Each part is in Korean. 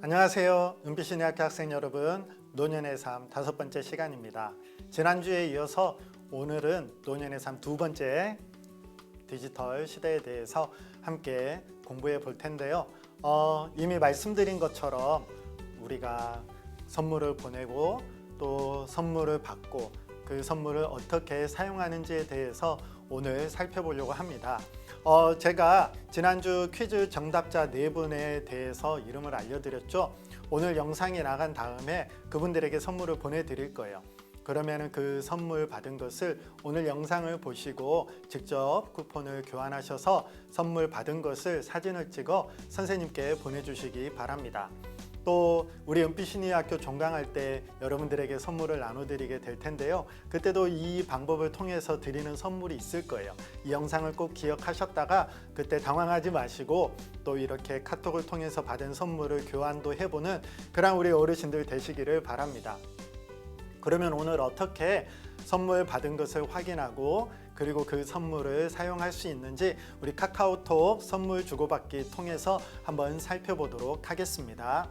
안녕하세요. 은빛신의 학교 학생 여러분. 노년의 삶 다섯 번째 시간입니다. 지난주에 이어서 오늘은 노년의 삶 두 번째 디지털 시대에 대해서 함께 공부해 볼 텐데요. 어, 이미 말씀드린 것처럼 우리가 선물을 보내고 또 선물을 받고 그 선물을 어떻게 사용하는지에 대해서 오늘 살펴보려고 합니다. 어, 제가 지난주 퀴즈 정답자 네 분에 대해서 이름을 알려드렸죠. 오늘 영상이 나간 다음에 그분들에게 선물을 보내드릴 거예요. 그러면 그 선물 받은 것을 오늘 영상을 보시고 직접 쿠폰을 교환하셔서 선물 받은 것을 사진을 찍어 선생님께 보내주시기 바랍니다. 또 우리 은빛신의 학교 종강할 때 여러분들에게 선물을 나눠드리게 될 텐데요. 그때도 이 방법을 통해서 드리는 선물이 있을 거예요. 이 영상을 꼭 기억하셨다가 그때 당황하지 마시고 또 이렇게 카톡을 통해서 받은 선물을 교환도 해보는 그런 우리 어르신들 되시기를 바랍니다. 그러면 오늘 어떻게 선물 받은 것을 확인하고 그리고 그 선물을 사용할 수 있는지 우리 카카오톡 선물 주고받기 통해서 한번 살펴보도록 하겠습니다.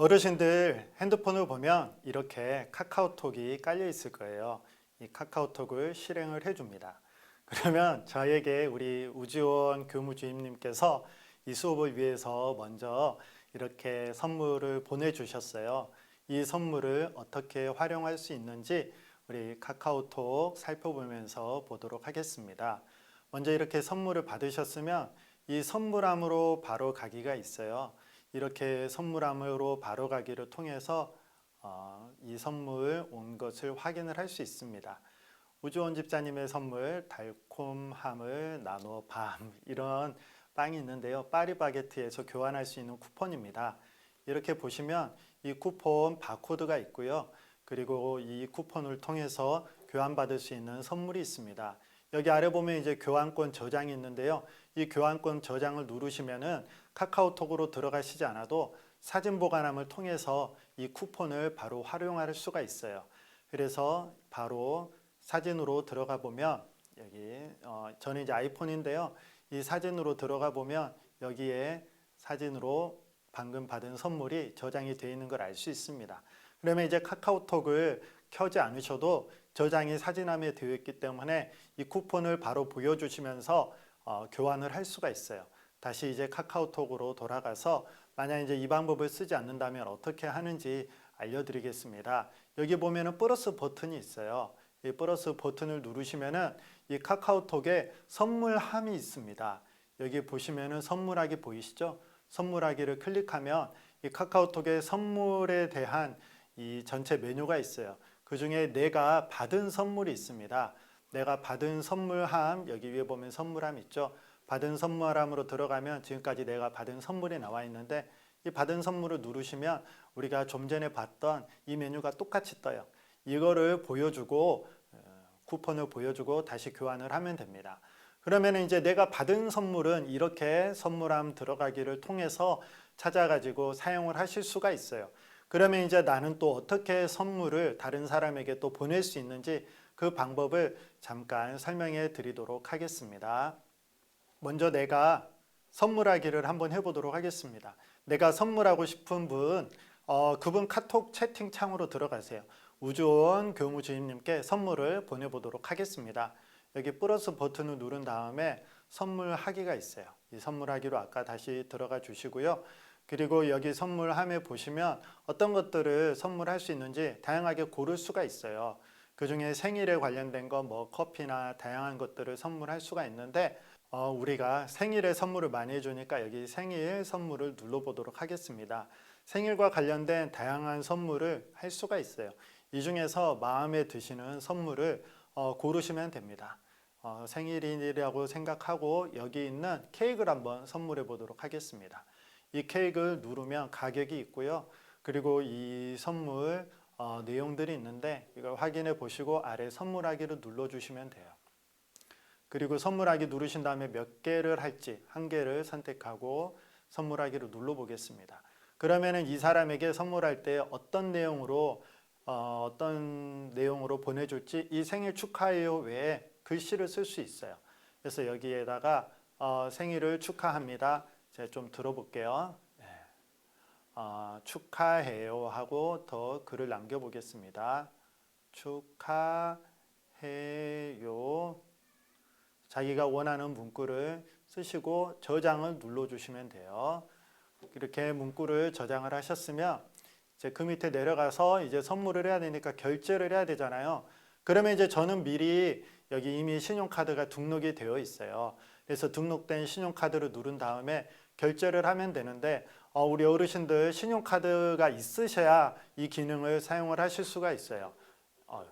어르신들 핸드폰을 보면 이렇게 카카오톡이 깔려 있을 거예요. 이 카카오톡을 실행을 해줍니다. 그러면 저에게 우리 우지원 교무주임님께서 이 수업을 위해서 먼저 이렇게 선물을 보내주셨어요. 이 선물을 어떻게 활용할 수 있는지 우리 카카오톡 살펴보면서 보도록 하겠습니다. 먼저 이렇게 선물을 받으셨으면 이 선물함으로 바로 가기가 있어요. 이렇게 선물함으로 바로 가기를 통해서 어, 이 선물 온 것을 확인을 할 수 있습니다. 우주원 집사님의 선물 달콤함을 나눠 밤 이런 빵이 있는데요. 파리바게트에서 교환할 수 있는 쿠폰입니다. 이렇게 보시면 이 쿠폰 바코드가 있고요. 그리고 이 쿠폰을 통해서 교환받을 수 있는 선물이 있습니다. 여기 아래 보면 이제 교환권 저장이 있는데요. 이 교환권 저장을 누르시면은 카카오톡으로 들어가시지 않아도 사진 보관함을 통해서 이 쿠폰을 바로 활용할 수가 있어요. 그래서 바로 사진으로 들어가 보면 여기 어, 저는 이제 아이폰인데요. 이 사진으로 들어가 보면 여기에 사진으로 방금 받은 선물이 저장이 되어 있는 걸 알 수 있습니다. 그러면 이제 카카오톡을 켜지 않으셔도 저장이 사진함에 되어 있기 때문에 이 쿠폰을 바로 보여주시면서 어, 교환을 할 수가 있어요. 다시 이제 카카오톡으로 돌아가서 만약 이제 이 방법을 쓰지 않는다면 어떻게 하는지 알려드리겠습니다. 여기 보면은 플러스 버튼이 있어요. 이 플러스 버튼을 누르시면은 이 카카오톡에 선물함이 있습니다. 여기 보시면은 선물하기 보이시죠? 선물하기를 클릭하면 이 카카오톡에 선물에 대한 이 전체 메뉴가 있어요. 그 중에 내가 받은 선물이 있습니다. 내가 받은 선물함 여기 위에 보면 선물함 있죠. 받은 선물함으로 들어가면 지금까지 내가 받은 선물이 나와 있는데 이 받은 선물을 누르시면 우리가 좀 전에 봤던 이 메뉴가 똑같이 떠요. 이거를 보여주고 어, 쿠폰을 보여주고 다시 교환을 하면 됩니다. 그러면 이제 내가 받은 선물은 이렇게 선물함 들어가기를 통해서 찾아가지고 사용을 하실 수가 있어요. 그러면 이제 나는 또 어떻게 선물을 다른 사람에게 또 보낼 수 있는지 그 방법을 잠깐 설명해 드리도록 하겠습니다. 먼저 내가 선물하기를 한번 해보도록 하겠습니다. 내가 선물하고 싶은 분, 어, 그분 카톡 채팅 창으로 들어가세요. 우주원 교무주임님께 선물을 보내보도록 하겠습니다. 여기 플러스 버튼을 누른 다음에 선물하기가 있어요. 이 선물하기로 아까 다시 들어가 주시고요. 그리고 여기 선물함에 보시면 어떤 것들을 선물할 수 있는지 다양하게 고를 수가 있어요. 그 중에 생일에 관련된 거 뭐 커피나 다양한 것들을 선물할 수가 있는데 어, 우리가 생일에 선물을 많이 해주니까 여기 생일 선물을 눌러보도록 하겠습니다. 생일과 관련된 다양한 선물을 할 수가 있어요. 이 중에서 마음에 드시는 선물을 어, 고르시면 됩니다. 어, 생일이라고 생각하고 여기 있는 케이크를 한번 선물해 보도록 하겠습니다. 이 케이크를 누르면 가격이 있고요. 그리고 이 선물 어, 내용들이 있는데 이걸 확인해 보시고 아래 선물하기를 눌러주시면 돼요. 그리고 선물하기 누르신 다음에 몇 개를 할지 한 개를 선택하고 선물하기를 눌러보겠습니다. 그러면은 이 사람에게 선물할 때 어떤 내용으로 어, 어떤 내용으로 보내줄지 이 생일 축하해요 외에 글씨를 쓸 수 있어요. 그래서 여기에다가 어, 생일을 축하합니다. 제가 좀 들어볼게요. 네. 어, 축하해요 하고 더 글을 남겨보겠습니다. 축하해요. 자기가 원하는 문구를 쓰시고 저장을 눌러주시면 돼요. 이렇게 문구를 저장을 하셨으면 이제 그 밑에 내려가서 이제 선물을 해야 되니까 결제를 해야 되잖아요. 그러면 이제 저는 미리 여기 이미 신용카드가 등록이 되어 있어요. 그래서 등록된 신용카드를 누른 다음에 결제를 하면 되는데 어, 우리 어르신들 신용카드가 있으셔야 이 기능을 사용을 하실 수가 있어요. 어,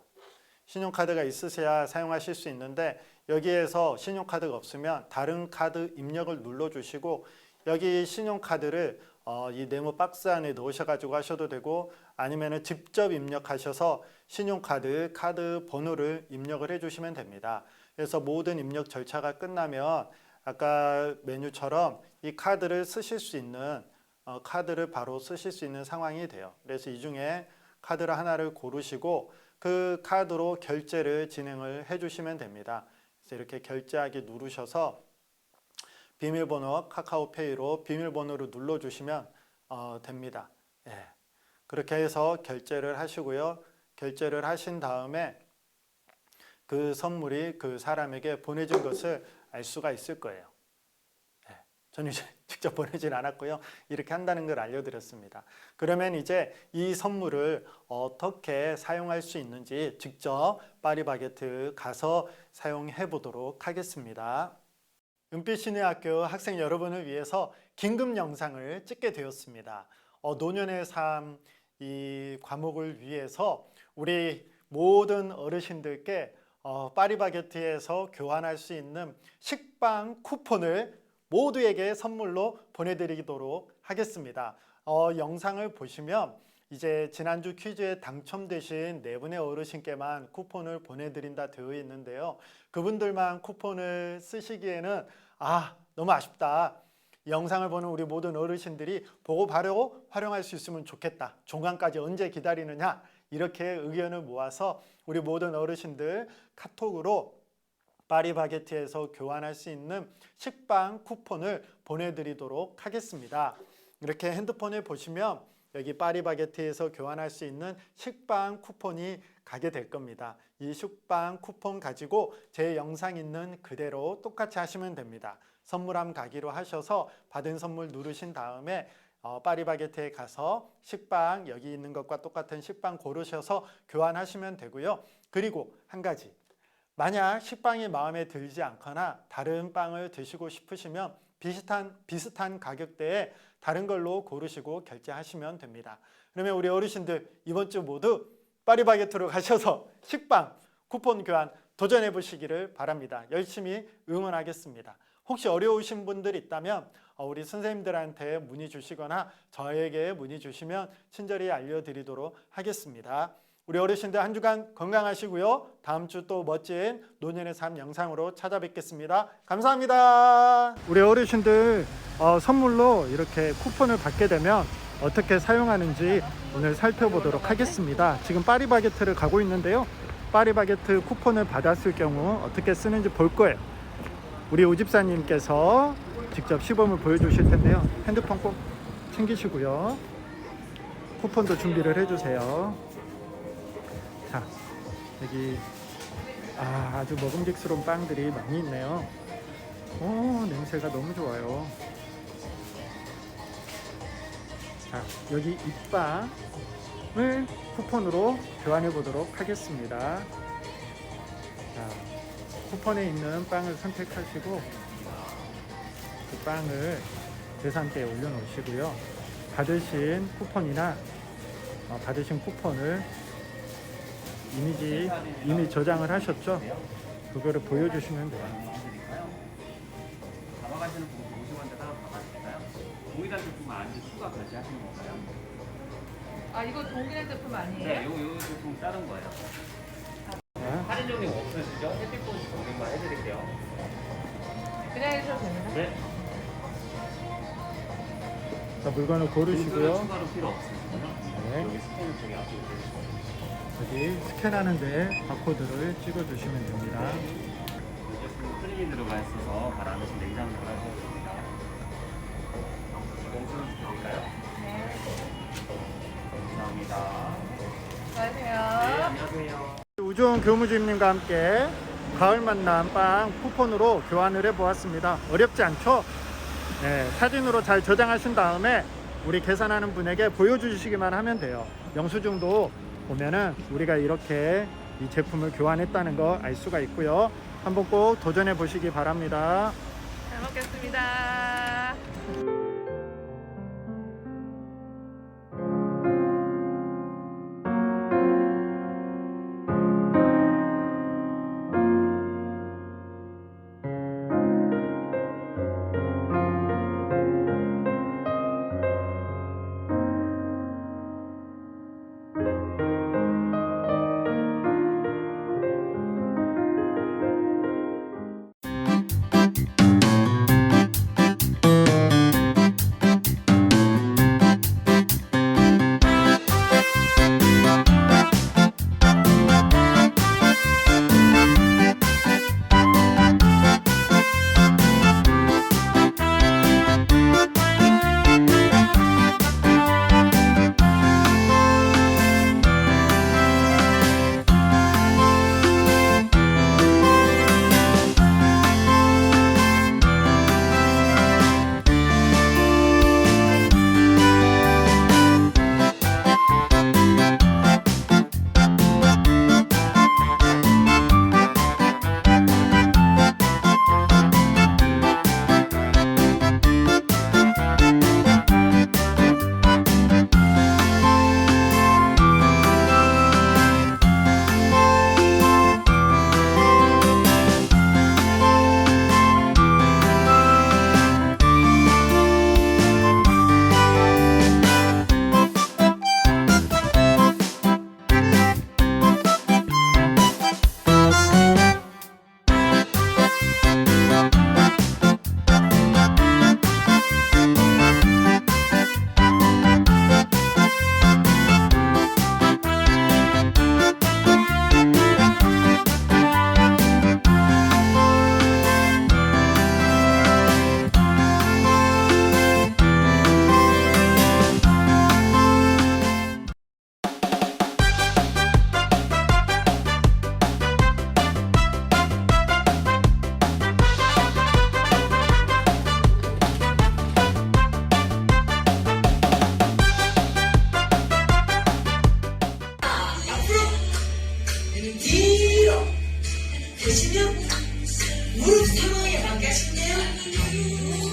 신용카드가 있으셔야 사용하실 수 있는데 여기에서 신용카드가 없으면 다른 카드 입력을 눌러주시고 여기 신용카드를 어, 이 네모 박스 안에 넣으셔가지고 하셔도 되고 아니면은 직접 입력하셔서 신용카드 카드 번호를 입력을 해주시면 됩니다. 그래서 모든 입력 절차가 끝나면 아까 메뉴처럼 이 카드를 쓰실 수 있는 어, 카드를 바로 쓰실 수 있는 상황이 돼요. 그래서 이 중에 카드를 하나를 고르시고 그 카드로 결제를 진행을 해 주시면 됩니다. 그래서 이렇게 결제하기 누르셔서 비밀번호 카카오페이로 비밀번호를 눌러 주시면 어, 됩니다. 예. 그렇게 해서 결제를 하시고요. 결제를 하신 다음에 그 선물이 그 사람에게 보내진 것을 알 수가 있을 거예요. 예. 저는 직접 보내진 않았고요. 이렇게 한다는 걸 알려드렸습니다. 그러면 이제 이 선물을 어떻게 사용할 수 있는지 직접 파리바게트 가서 사용해 보도록 하겠습니다. 은빛신의학교 학생 여러분을 위해서 긴급 영상을 찍게 되었습니다. 어, 노년의 삶 이 과목을 위해서 우리 모든 어르신들께 어, 파리바게트에서 교환할 수 있는 식빵 쿠폰을 모두에게 선물로 보내드리도록 하겠습니다. 어, 영상을 보시면 이제 지난주 퀴즈에 당첨되신 네 분의 어르신께만 쿠폰을 보내드린다 되어 있는데요. 그분들만 쿠폰을 쓰시기에는 아 너무 아쉽다. 이 영상을 보는 우리 모든 어르신들이 보고 바로 활용할 수 있으면 좋겠다. 종강까지 언제 기다리느냐 이렇게 의견을 모아서 우리 모든 어르신들 카톡으로 파리바게트에서 교환할 수 있는 식빵 쿠폰을 보내드리도록 하겠습니다. 이렇게 핸드폰에 보시면 여기 파리바게트에서 교환할 수 있는 식빵 쿠폰이 가게 될 겁니다. 이 식빵 쿠폰 가지고 제 영상 있는 그대로 똑같이 하시면 됩니다. 선물함 가기로 하셔서 받은 선물 누르신 다음에 어, 파리바게트에 가서 식빵 여기 있는 것과 똑같은 식빵 고르셔서 교환하시면 되고요. 그리고 한 가지 만약 식빵이 마음에 들지 않거나 다른 빵을 드시고 싶으시면 비슷한 비슷한 가격대에 다른 걸로 고르시고 결제하시면 됩니다. 그러면 우리 어르신들 이번 주 모두 파리바게트로 가셔서 식빵 쿠폰 교환 도전해 보시기를 바랍니다. 열심히 응원하겠습니다. 혹시 어려우신 분들 있다면 어, 우리 선생님들한테 문의 주시거나 저에게 문의 주시면 친절히 알려드리도록 하겠습니다. 우리 어르신들 한 주간 건강하시고요. 다음 주 또 멋진 노년의 삶 영상으로 찾아뵙겠습니다. 감사합니다. 우리 어르신들 어, 선물로 이렇게 쿠폰을 받게 되면 어떻게 사용하는지 오늘 살펴보도록 하겠습니다. 지금 파리바게트를 가고 있는데요. 파리바게트 쿠폰을 받았을 경우 어떻게 쓰는지 볼 거예요. 우리 오집사님께서 직접 시범을 보여주실 텐데요. 핸드폰 꼭 챙기시고요. 쿠폰도 준비를 해주세요. 자, 여기 아, 아주 먹음직스러운 빵들이 많이 있네요. 오, 냄새가 너무 좋아요. 자, 여기 입빵을 쿠폰으로 교환해 보도록 하겠습니다. 자, 쿠폰에 있는 빵을 선택하시고 그 빵을 계산대에 올려놓으시고요. 받으신 쿠폰이나 어, 받으신 쿠폰을 이미지 이미 저장을 하셨죠? 그거를 보여주시면 돼요. 담아가시는 분 50원대 따로 담아주실까요? 동일한 제품 안에 추가 결제하시는 건가요? 아 이거 동일한 제품 아니에요? 네, 요, 요 제품 다른 거예요. 자, 할인 종류 없으시죠? 혜택본 적용만 해드릴게요. 그냥 해주셔도 됩니다. 네. 자, 물건을 고르시고요. 추가로 필요 없으시고요. 네. 여기 스캔 쪽에 앞쪽에 있으시고 여기 스캔하는데 바코드를 찍어주시면 됩니다. 이 제품 프리미엄 팬이 들어가 있어서 바람에서 냉장고를 하셔야 됩니다. 영수증 드릴까요? 네. 감사합니다. 네, 수고하세요. 안녕하세요. 우주원 교무주임님과 함께 가을 만남 빵 쿠폰으로 교환을 해보았습니다. 어렵지 않죠? 네, 사진으로 잘 저장하신 다음에 우리 계산하는 분에게 보여주시기만 하면 돼요. 영수증도 보면은 우리가 이렇게 이 제품을 교환했다는 거 알 수가 있고요. 한번 꼭 도전해 보시기 바랍니다. 잘 먹겠습니다. 되시면 무릎 상황에 맞게 하시면 돼요.